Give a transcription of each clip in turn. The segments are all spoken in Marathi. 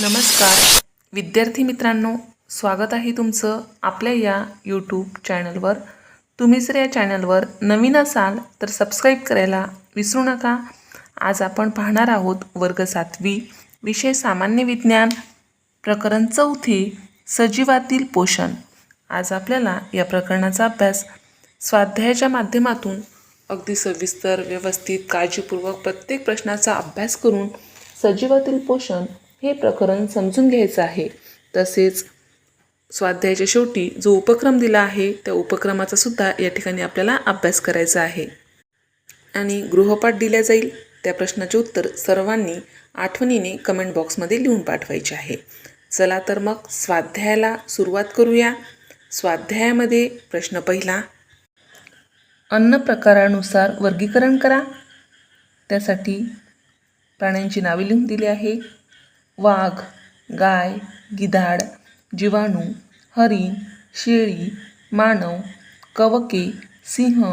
नमस्कार. विद्यार्थी मित्रांनो स्वागत आहे तुमचं आपल्या या यूट्यूब चॅनलवर तुम्ही जर या चॅनलवर नवीन असाल तर सबस्क्राईब करायला विसरू नका. आज आपण पाहणार आहोत वर्ग सातवी विषय सामान्य विज्ञान प्रकरण चौथे सजीवातील पोषण. आज आपल्याला या प्रकरणाचा अभ्यास स्वाध्यायाच्या माध्यमातून अगदी सविस्तर व्यवस्थित काळजीपूर्वक प्रत्येक प्रश्नाचा अभ्यास करून सजीवातील पोषण हे प्रकरण समजून घ्यायचं आहे. तसेच स्वाध्यायाच्या शेवटी जो उपक्रम दिला आहे त्या उपक्रमाचा सुद्धा या ठिकाणी आपल्याला अभ्यास करायचा आहे. आणि गृहपाठ दिल्या जाईल त्या प्रश्नाचे उत्तर सर्वांनी आठवणीने कमेंट बॉक्समध्ये लिहून पाठवायचे आहे. चला तर मग स्वाध्यायाला सुरुवात करूया. स्वाध्यायामध्ये प्रश्न पहिला अन्न प्रकारानुसार वर्गीकरण करा. त्यासाठी प्राण्यांची नावे लिहून दिली आहे. वाघ गाय गिधाड जीवाणू हरिण शेळी मानव कवके सिंह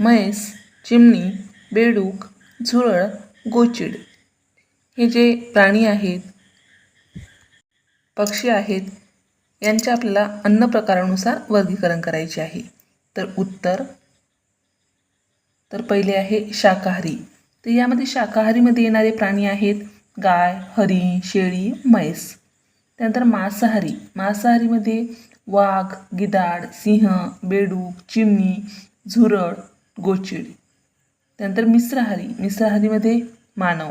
म्हैस चिमणी बेडूक झुरळ गोचिड. हे जे प्राणी आहेत पक्षी आहेत यांचे आपल्याला अन्न प्रकारानुसार वर्गीकरण करायचे आहे. तर उत्तर तर पहिले आहे शाकाहारी. तर यामध्ये शाकाहारीमध्ये येणारे प्राणी आहेत गाय हरी शेळी म्हैस. त्यानंतर मांसाहारी. मांसाहारीमध्ये वाघ गिधाड सिंह बेडूक चिमणी झुरळ गोचिडी. त्यानंतर मिश्राहारी. मिश्राहारीमध्ये मानव.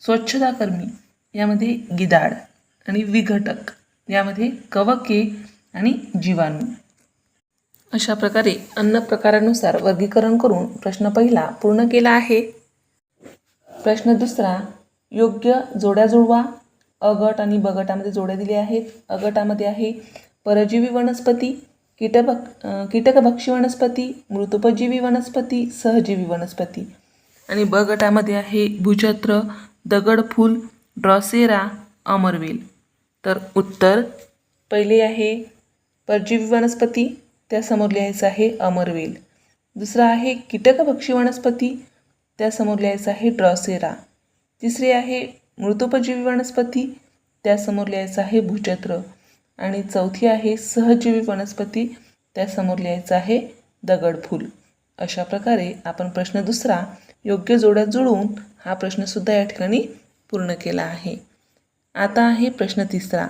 स्वच्छताकर्मी. यामध्ये गिधाड आणि विघटक. यामध्ये कवके आणि जीवाणू. अशा प्रकारे अन्न प्रकारानुसार वर्गीकरण करून प्रश्न पहिला पूर्ण केला आहे. प्रश्न दुसरा योग्य जोड्या जुळवा. अ गट आणि ब गटामध्ये जोड्या दिल्या आहेत. अ गटामध्ये आहे परजीवी वनस्पती कीटभक कीटकभक्षी वनस्पती मृतोपजीवी वनस्पती सहजीवी वनस्पती. आणि ब गटामध्ये आहे भूजत्र दगडफूल ड्रॉसेरा अमरवेल. तर उत्तर पहिले आहे परजीवी वनस्पती त्यासमोर लिहायचं आहे अमरवेल. दुसरा आहे कीटकभक्षी वनस्पती त्यासमोर लिहायचं आहे ड्रॉसेरा. तिसरी आहे मृतोपजीवी वनस्पती. त्यासमोर लिहायचं आहे भूचत्र आणि चौथी आहे सहजीवी वनस्पती. त्यासमोर लिहायचं आहे दगडफूल अशा प्रकारे आपण प्रश्न दुसरा योग्य जोड्यात जुळवून हा प्रश्नसुद्धा या ठिकाणी पूर्ण केला आहे. आता आहे प्रश्न तिसरा.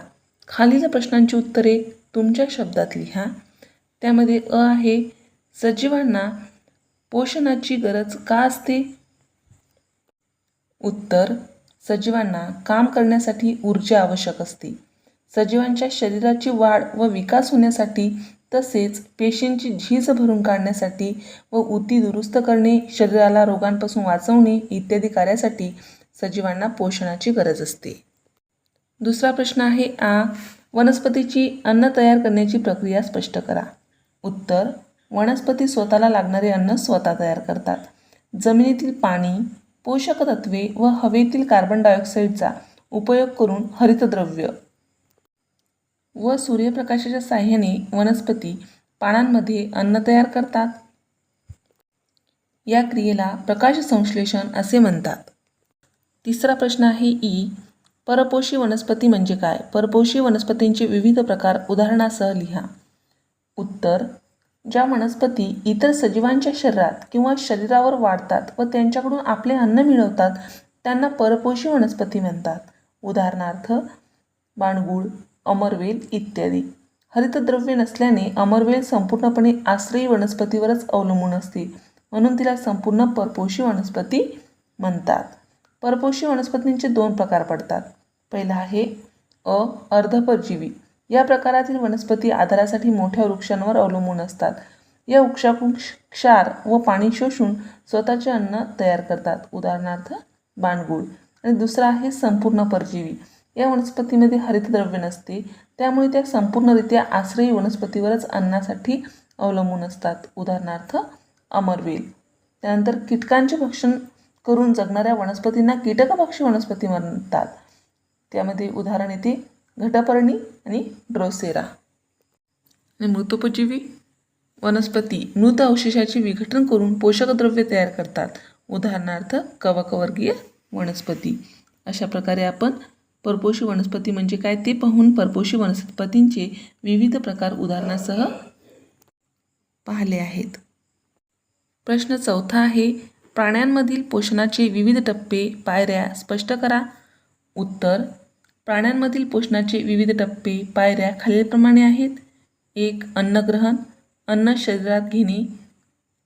खालील प्रश्नांची उत्तरे तुमच्या शब्दात लिहा. त्यामध्ये अ आहे सजीवांना पोषणाची गरज का असते? उत्तर सजीवांना काम करण्यासाठी ऊर्जा आवश्यक असते. सजीवांच्या शरीराची वाढ व विकास होण्यासाठी तसेच पेशींची झीज भरून काढण्यासाठी व ऊती दुरुस्त करणे शरीराला रोगांपासून वाचवणे इत्यादी कार्यासाठी सजीवांना पोषणाची गरज असते. दुसरा प्रश्न आहे आ वनस्पतीची अन्न तयार करण्याची प्रक्रिया स्पष्ट करा. उत्तर वनस्पती स्वतःला लागणारे अन्न स्वतः तयार करतात. जमिनीतील पाणी पोषक तत्वे व हवेतील कार्बन डायऑक्साईडचा उपयोग करून हरितद्रव्य व सूर्यप्रकाशाच्या साह्याने वनस्पती पानांमध्ये अन्न तयार करतात. या क्रियेला प्रकाश संश्लेषण असे म्हणतात. तिसरा प्रश्न आहे ई. परपोषी वनस्पती म्हणजे काय? परपोषी वनस्पतींचे विविध प्रकार उदाहरणासह लिहा. उत्तर ज्या वनस्पती इतर सजीवांच्या शरीरात किंवा शरीरावर वाढतात व त्यांच्याकडून आपले अन्न मिळवतात त्यांना परपोषी वनस्पती म्हणतात. उदाहरणार्थ बाणगुळ अमरवेल इत्यादी. हरितद्रव्य नसल्याने अमरवेल संपूर्णपणे आश्रयी वनस्पतीवरच अवलंबून असते म्हणून तिला संपूर्ण परपोषी वनस्पती म्हणतात. परपोषी वनस्पतींचे दोन प्रकार पडतात. पहिला आहे अ अर्धपरजीवी. या प्रकारातील वनस्पती आधारासाठी मोठ्या वृक्षांवर अवलंबून असतात. या वृक्षाकडून क्षार व पाणी शोषून स्वतःचे अन्न तयार करतात. उदाहरणार्थ बाणगुळ. आणि दुसरा आहे संपूर्ण परजीवी. या वनस्पतीमध्ये हरितद्रव्य नसते. त्यामुळे त्या संपूर्णरित्या आश्रयी वनस्पतीवरच अन्नासाठी अवलंबून असतात. उदाहरणार्थ अमरवेल. त्यानंतर कीटकांचे भक्षण करून जगणाऱ्या वनस्पतींना कीटकभक्षी वनस्पती म्हणतात. त्यामध्ये उदाहरण येते. घटापर्णी आणि ड्रोसेरा आणि मृतोपजीवी वनस्पती मृत अवशेषाचे विघटन करून पोषकद्रव्य तयार करतात. उदाहरणार्थ कवकवर्गीय वनस्पती. अशा प्रकारे आपण परपोषी वनस्पती म्हणजे काय ते पाहून परपोषी वनस्पतींचे विविध प्रकार उदाहरणासह पाहिले आहेत. प्रश्न चौथा आहे प्राण्यांमधील पोषणाचे विविध टप्पे पायऱ्या स्पष्ट करा. उत्तर प्राण्यांमधील पोषणाचे विविध टप्पे पायऱ्या खालीलप्रमाणे आहेत. एक अन्नग्रहण. अन्न शरीरात घेणे.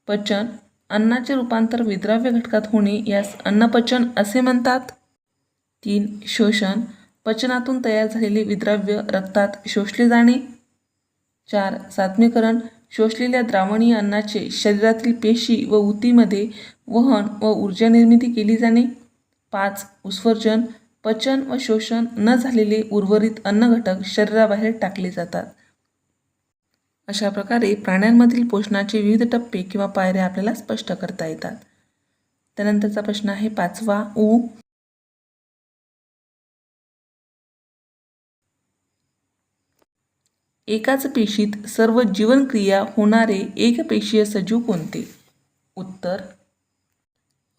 पचन. अन्नाचे रूपांतर विद्राव्य घटकात होणे यास अन्नपचन असे म्हणतात. तीन शोषण. पचनातून तयार झालेले विद्राव्य रक्तात शोषले जाणे. चार सात्मीकरण शोषलेल्या द्रावणीय अन्नाचे शरीरातील पेशी व ऊतीमध्ये वहन व ऊर्जा निर्मिती केली जाणे. पाच उत्सर्जन. पचन व शोषण न झालेले उर्वरित अन्नघटक शरीराबाहेर टाकले जातात. अशा प्रकारे प्राण्यांमधील पोषणाचे विविध टप्पे किंवा पायऱ्या आपल्याला स्पष्ट करता येतात. त्यानंतरचा प्रश्न आहे पाचवा ऊ एकाच पेशीत सर्व जीवनक्रिया होणारे एकपेशीय सजीव कोणते? उत्तर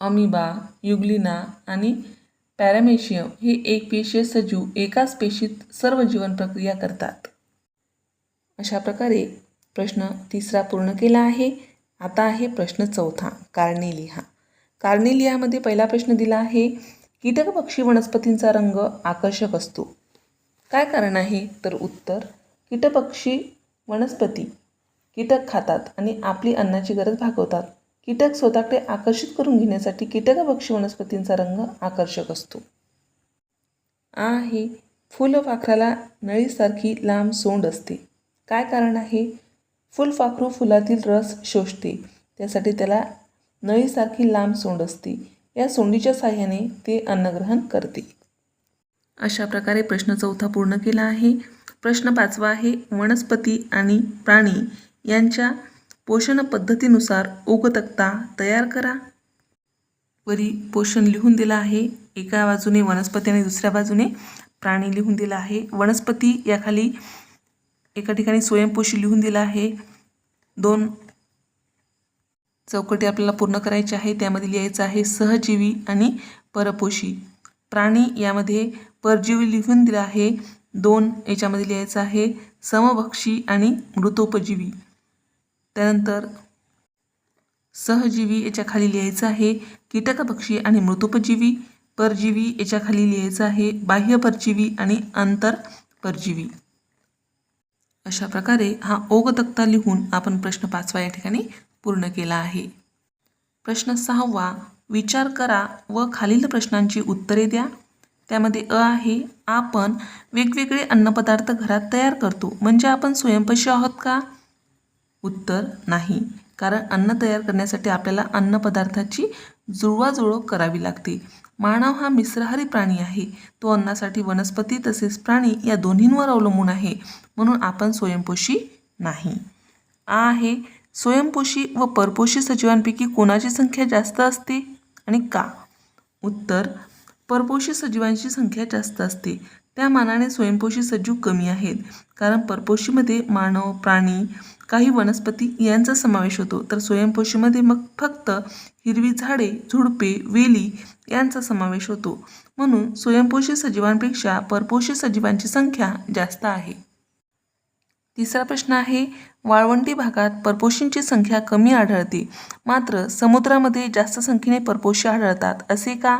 अमिबा युग्लिना आणि पॅरामेशियम हे एक पेशीय सजीव एकाच पेशीत सर्व जीवन प्रक्रिया करतात. अशा प्रकारे प्रश्न तिसरा पूर्ण केला आहे. आता आहे प्रश्न चौथा कारणे लिहा कारणे लिहामध्ये पहिला प्रश्न दिला आहे कीटक पक्षी वनस्पतींचा रंग आकर्षक असतो. काय कारण आहे? तर उत्तर कीटपक्षी वनस्पती कीटक खातात आणि आपली अन्नाची गरज भागवतात. कीटक स्वतःकडे आकर्षित करून घेण्यासाठी कीटकभक्षी वनस्पतींचा रंग आकर्षक असतो. आ आहे फुलपाखराला नळीसारखी लांब सोंड असते. काय कारण आहे? फुलपाखरू फुलातील रस शोषते. त्यासाठी त्याला नळीसारखी लांब सोंड असते. या सोंडीच्या साह्याने ते अन्नग्रहण करते. अशा प्रकारे प्रश्न चौथा पूर्ण केला आहे. प्रश्न पाचवा आहे वनस्पती आणि प्राणी यांच्या पोषण पद्धतीनुसार ओगतक्ता तयार करा. वरी पोषण लिहून दिलं आहे. एका बाजूने वनस्पती आणि दुसऱ्या बाजूने प्राणी लिहून दिला आहे. वनस्पती याखाली एका ठिकाणी स्वयंपोषी लिहून दिला आहे. दोन चौकटी आपल्याला पूर्ण करायची आहे. त्यामध्ये लिहायचं आहे सहजीवी आणि परपोषी. प्राणी यामध्ये परजीवी लिहून दिला आहे. दोन याच्यामध्ये लिहायचं आहे समभक्षी आणि मृतोपजीवी. त्यानंतर सहजीवी याच्या खाली लिहायचं आहे कीटकपक्षी आणि मृतोपजीवी परजीवी याच्या खाली लिहायचं आहे बाह्य परजीवी आणि आंतर परजीवी अशा प्रकारे हा ओग तक्ता लिहून आपण प्रश्न पाचवा या ठिकाणी पूर्ण केला आहे. प्रश्न सहावा विचार करा व खालील प्रश्नांची उत्तरे द्या. त्यामध्ये अ आहे आपण वेगवेगळे अन्नपदार्थ घरात तयार करतो म्हणजे आपण स्वयंपाशी आहोत का? उत्तर नाही. कारण अन्न तयार करण्यासाठी आपल्याला अन्नपदार्थाची जुळवाजुळव करावी लागते. मानव हा मिश्रहारी प्राणी आहे. तो अन्नासाठी वनस्पती तसेच प्राणी या दोन्हींवर अवलंबून आहे. म्हणून आपण स्वयंपोषी नाही. आ आहे स्वयंपोषी व परपोषी सजीवांपैकी कोणाची संख्या जास्त असते आणि का? उत्तर परपोषी सजीवांची संख्या जास्त असते. त्या मानाने स्वयंपोषी सजीव कमी आहेत. कारण परपोषीमध्ये मानव प्राणी काही वनस्पती यांचा समावेश होतो. तर स्वयंपोषीमध्ये मग फक्त हिरवी झाडे झुडपे वेली यांचा समावेश होतो. म्हणून स्वयंपोषी सजीवांपेक्षा परपोषी सजीवांची संख्या जास्त आहे. तिसरा प्रश्न आहे वाळवंटी भागात परपोशींची संख्या कमी आढळते. मात्र समुद्रामध्ये जास्त संख्येने परपोशी आढळतात. असे का?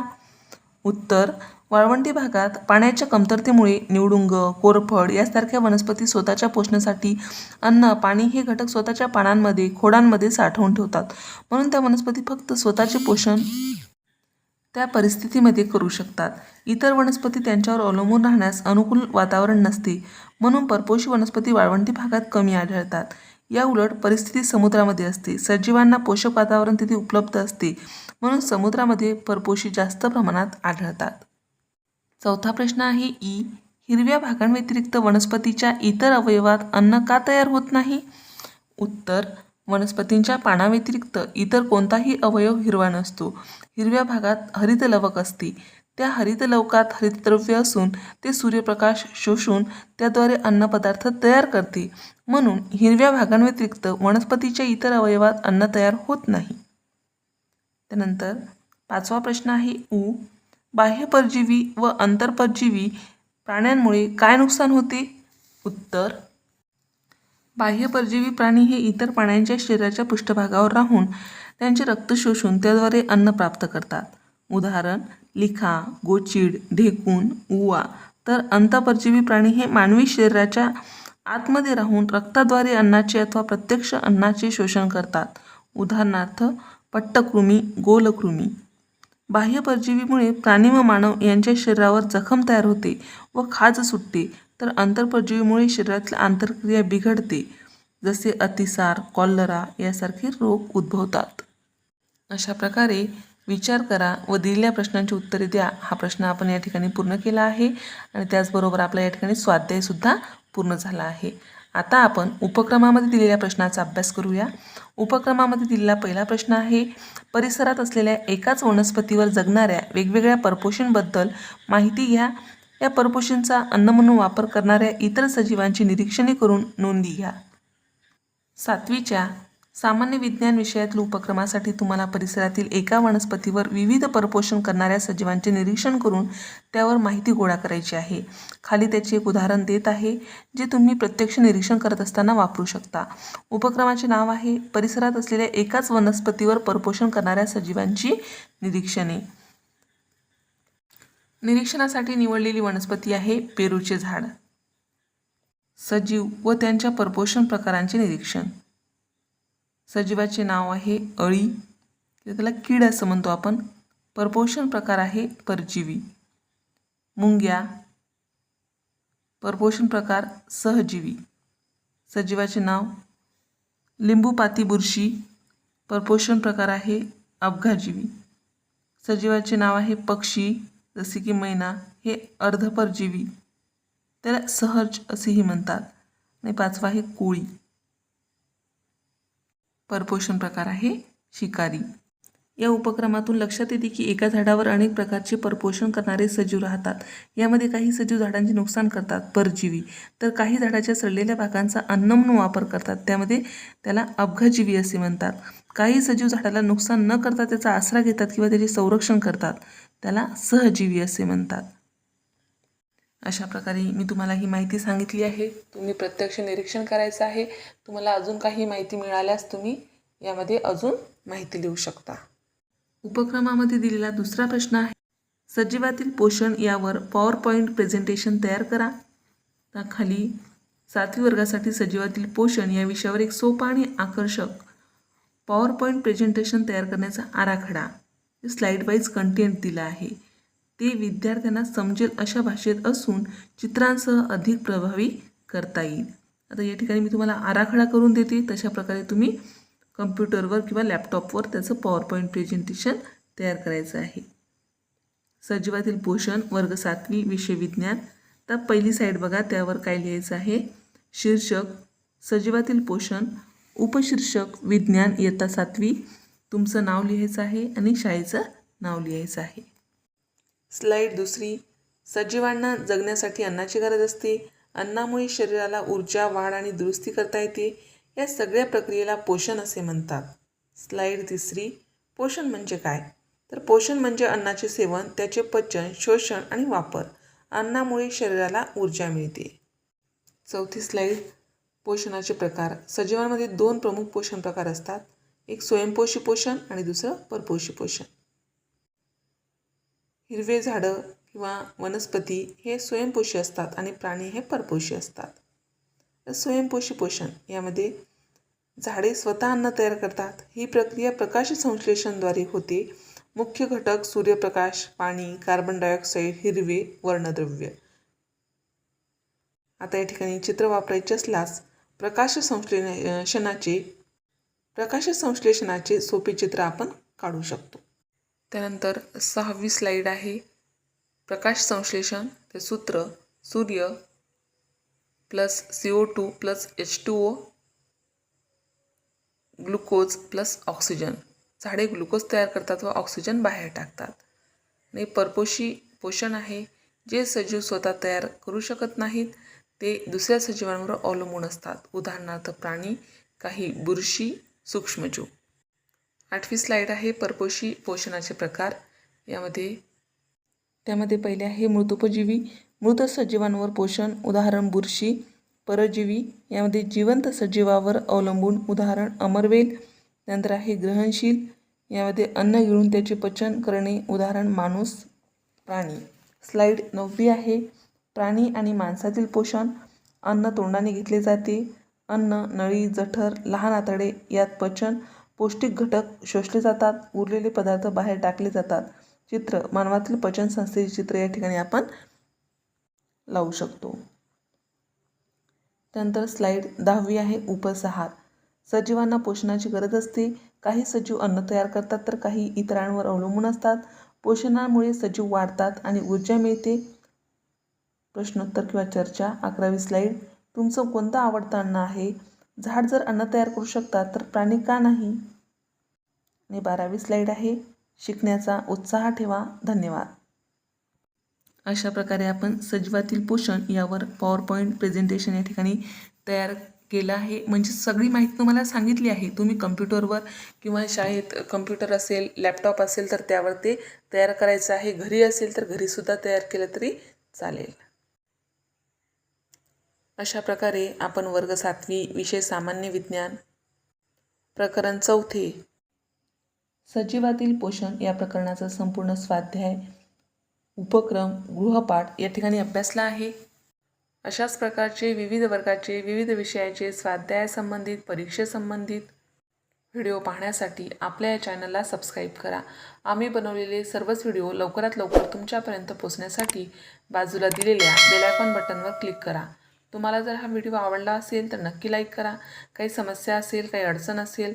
उत्तर वाळवंटी भागात पाण्याच्या कमतरतेमुळे निवडुंग कोरफड यासारख्या वनस्पती स्वतःच्या पोषणासाठी अन्न पाणी हे घटक स्वतःच्या पानांमध्ये खोडांमध्ये साठवून ठेवतात. म्हणून त्या वनस्पती फक्त स्वतःचे पोषण त्या परिस्थितीमध्ये करू शकतात. इतर वनस्पती त्यांच्यावर अवलंबून राहण्यास अनुकूल वातावरण नसते. म्हणून परपोषी वनस्पती वाळवंटी भागात कमी आढळतात. या उलट परिस्थिती समुद्रामध्ये असते. सजीवांना पोषक वातावरण तिथे उपलब्ध असते. म्हणून समुद्रामध्ये परपोषी जास्त प्रमाणात आढळतात. चौथा प्रश्न आहे ई. हिरव्या भागांव्यतिरिक्त वनस्पतीच्या इतर अवयवात अन्न का तयार होत नाही? उत्तर. वनस्पतींच्या पानाव्यतिरिक्त इतर कोणताही अवयव हिरवा नसतो. हिरव्या भागात हरितलवक असते. त्या हरितलवकात हरितद्रव्य असून ते सूर्यप्रकाश शोषून त्याद्वारे अन्नपदार्थ तयार करते. म्हणून हिरव्या भागांव्यतिरिक्त वनस्पतीच्या इतर अवयवात अन्न तयार होत नाही. त्यानंतर पाचवा प्रश्न आहे ऊ बाह्य परजीवी व अंतरपरजीवी प्राण्यांमुळे काय नुकसान होते? उत्तर. बाह्य परजीवी प्राणी हे इतर प्राण्यांच्या शरीराच्या पृष्ठभागावर राहून त्यांचे रक्त शोषून त्याद्वारे अन्न प्राप्त करतात. उदाहरण लिखा गोचिड ढेकून उवा. तर अंतपरजीवी प्राणी हे मानवी शरीराच्या आतमध्ये राहून रक्ताद्वारे अन्नाचे अथवा प्रत्यक्ष अन्नाचे शोषण करतात. उदाहरणार्थ पट्टकृमी गोलकृमी. बाह्य परजीवीमुळे प्राणी व मानव यांच्या शरीरावर जखम तयार होते व खाज सुटते. तर आंतरपरजीवीमुळे शरीरातील आंतरक्रिया बिघडते. जसे अतिसार कॉलरा यासारखे रोग उद्भवतात. अशा प्रकारे विचार करा व दिलेल्या प्रश्नांची उत्तरे द्या. हा प्रश्न आपण या ठिकाणी पूर्ण केला आहे आणि त्याचबरोबर आपला या ठिकाणी स्वाध्यायसुद्धा पूर्ण झाला आहे. आता आपण उपक्रमामध्ये दिलेल्या प्रश्नाचा अभ्यास करूया. उपक्रमामध्ये दिलेला पहिला प्रश्न आहे परिसरात असलेल्या एकाच वनस्पतीवर जगणाऱ्या वेगवेगळ्या परपोषणबद्दल माहिती घ्या. या परपोषणचा अन्न म्हणून वापर करणाऱ्या इतर सजीवांची निरीक्षणे करून नोंदी घ्या. सातवीच्या सामान्य विज्ञान विषयातील उपक्रमासाठी तुम्हाला परिसरातील एका वनस्पतीवर विविध परपोषण करणाऱ्या सजीवांचे निरीक्षण करून त्यावर माहिती गोळा करायची आहे. खाली त्याचे एक उदाहरण देत आहे जे तुम्ही प्रत्यक्ष निरीक्षण करत असताना वापरू शकता. उपक्रमाचे नाव आहे परिसरात असलेल्या एकाच वनस्पतीवर परपोषण करणाऱ्या सजीवांची निरीक्षणे. निरीक्षणासाठी निवडलेली वनस्पती आहे पेरूचे झाड. सजीव व त्यांच्या परपोषण प्रकारांचे निरीक्षण. सजीवाचे नाव आहे अळी. म्हणजे त्याला कीड असं म्हणतो आपण. परपोषण प्रकार आहे परजीवी. मुंग्या. परपोषण प्रकार सहजीवी. सजीवाचे नाव लिंबूपाती बुरशी. परपोषण प्रकार आहे अपघाजीवी. सजीवाचे नाव आहे पक्षी जसे की मैना हे अर्धपरजीवी. त्याला सहज असेही म्हणतात. आणि पाचवा आहे कोळी. परपोषण प्रकार आहे शिकारी. या उपक्रमातून लक्षात येते की एका झाडावर अनेक प्रकारचे परपोषण करणारे सजीव राहतात. यामध्ये काही सजीव झाडांचे नुकसान करतात परजीवी. तर काही झाडाच्या सडलेल्या भागांचा अन्न म्हणून वापर करतात त्यामध्ये त्याला अपघाजीवी असे म्हणतात. काही सजीव झाडाला नुकसान न करता त्याचा आसरा घेतात किंवा त्याचे संरक्षण करतात त्याला सहजीवी असे म्हणतात. अशा प्रकारे मी तुम्हाला ही माहिती सांगितली आहे. तुम्ही प्रत्यक्ष निरीक्षण करायचं आहे. तुम्हाला अजून काही माहिती मिळाल्यास तुम्ही यामध्ये अजून माहिती लिहू शकता. उपक्रमामध्ये दिलेला दुसरा प्रश्न आहे. सजीवातील पोषण यावर पॉवर पॉईंट प्रेझेंटेशन तयार करा. त्या खाली सातवी वर्गासाठी सजीवातील पोषण या विषयावर एक सोपा आणि आकर्षक पॉवर पॉईंट प्रेझेंटेशन तयार करण्याचा आराखडा. स्लाईड वाईज कंटेंट दिला आहे. ते विद्यार्थ्यांना समजेल अशा भाषेत असून चित्रांसह अधिक प्रभावी करता येईल. आता या ठिकाणी मी तुम्हाला आराखडा करून देते. तशा प्रकारे तुम्ही कम्प्युटरवर किंवा लॅपटॉपवर त्याचं पॉवर पॉईंट प्रेझेंटेशन तयार करायचं आहे. सजीवातील पोषण वर्ग सातवी विषय विज्ञान. तर पहिली साईड बघा त्यावर काय लिहायचं आहे? शीर्षक सजीवातील पोषण उपशीर्षक विज्ञान इयत्ता सातवी. तुमचं नाव लिहायचं आहे आणि शाळेचं नाव लिहायचं आहे. स्लाईड दुसरी. सजीवांना जगण्यासाठी अन्नाची गरज असते. अन्नामुळे शरीराला ऊर्जा वाढ आणि दुरुस्ती करता येते. या सगळ्या प्रक्रियेला पोषण असे म्हणतात. स्लाईड तिसरी. पोषण म्हणजे काय? तर पोषण म्हणजे अन्नाचे सेवन त्याचे पचन शोषण आणि वापर. अन्नामुळे शरीराला ऊर्जा मिळते. चौथी स्लाईड. पोषणाचे प्रकार. सजीवांमध्ये दोन प्रमुख पोषण प्रकार असतात. एक स्वयंपोषी पोषण आणि दुसरं परपोषी पोषण. हिरवे झाडं किंवा वनस्पती हे स्वयंपोषी असतात आणि प्राणी हे परपोषी असतात. स्वयंपोषी पोषण यामध्ये झाडे स्वतः अन्न तयार करतात. ही प्रक्रिया प्रकाश संश्लेषणद्वारे होते. मुख्य घटक सूर्यप्रकाश पाणी कार्बन डायऑक्साईड हिरवे वर्णद्रव्य. आता या ठिकाणी चित्र वापरायचे असल्यास प्रकाश संश्लेषणाचे प्रकाश संश्लेषणाचे सोपे चित्र आपण काढू शकतो. त्यानंतर सहावी स्लाईड आहे. प्रकाश संश्लेषण ते सूत्र सूर्य plus C O two plus H two O glucose plus oxygen. झाडे ग्लुकोज तयार करतात व ऑक्सिजन बाहेर टाकतात. आणि परपोषी पोषण आहे. जे सजीव स्वतः तयार करू शकत नाहीत ते दुसऱ्या सजीवांवर अवलंबून असतात. उदाहरणार्थ प्राणी काही बुरशी सूक्ष्मजीव. आठवी स्लाईड आहे परपोषी पोषणाचे प्रकार. यामध्ये त्यामध्ये पहिले आहे मृतोपजीवी. मृत सजीवांवर पोषण उदाहरण बुरशी परजीवी. यामध्ये जिवंत सजीवावर अवलंबून उदाहरण अमरवेल. नंतर आहे ग्रहणशील. यामध्ये अन्न गिळून त्याचे पचन करणे उदाहरण माणूस प्राणी. स्लाईड नववी आहे. प्राणी आणि माणसातील पोषण. अन्न तोंडाने घेतले जाते. अन्न नळी जठर लहान आतडे यात पचन पौष्टिक घटक शोषले जातात उरलेले पदार्थ बाहेर टाकले जातात. चित्र मानवातील पचनसंस्थेचे चित्र या ठिकाणी आपण लावू शकतो. त्यानंतर स्लाईड दहावी आहे उपसहार सजीवांना पोषणाची गरज असते. काही सजीव अन्न तयार करतात तर काही इतरांवर अवलंबून असतात. पोषणामुळे सजीव वाढतात आणि ऊर्जा मिळते. प्रश्नोत्तर किंवा चर्चा अकरावी स्लाईड तुमचं कोणतं आवडतं अन्न आहे? झाड जर अन्न तयार करू शकतात तर प्राणी का नाही? आणि बारावी स्लाईड आहे. शिकण्याचा उत्साह ठेवा. धन्यवाद. अशा प्रकारे आपण सजीवातील पोषण यावर पॉवर पॉईंट प्रेझेंटेशन या ठिकाणी तयार केलं आहे. म्हणजे सगळी माहिती तुम्हाला सांगितली आहे. तुम्ही कम्प्युटरवर किंवा शाळेत कम्प्युटर असेल लॅपटॉप असेल तर त्यावर ते तयार करायचं आहे. घरी असेल तर घरीसुद्धा तयार केलं तरी चालेल. अशा प्रकारे आपण वर्ग सातवी विषय सामान्य विज्ञान प्रकरण चौथे सजीवातील पोषण या प्रकरणाचा संपूर्ण स्वाध्याय उपक्रम गृहपाठ या ठिकाणी अभ्यासला आहे. अशाच प्रकारचे विविध वर्गाचे विविध विषयाचे स्वाध्यायासंबंधित परीक्षेसंबंधित व्हिडिओ पाहण्यासाठी आपल्या या चॅनलला सबस्क्राईब करा. आम्ही बनवलेले सर्वच व्हिडिओ लवकरात लवकर तुमच्यापर्यंत पोचण्यासाठी बाजूला दिलेल्या बेलायकॉन बटनवर क्लिक करा. तुम्हाला जर हा व्हिडिओ आवडला असेल तर नक्की लाईक करा. काही समस्या असेल काही अडचण असेल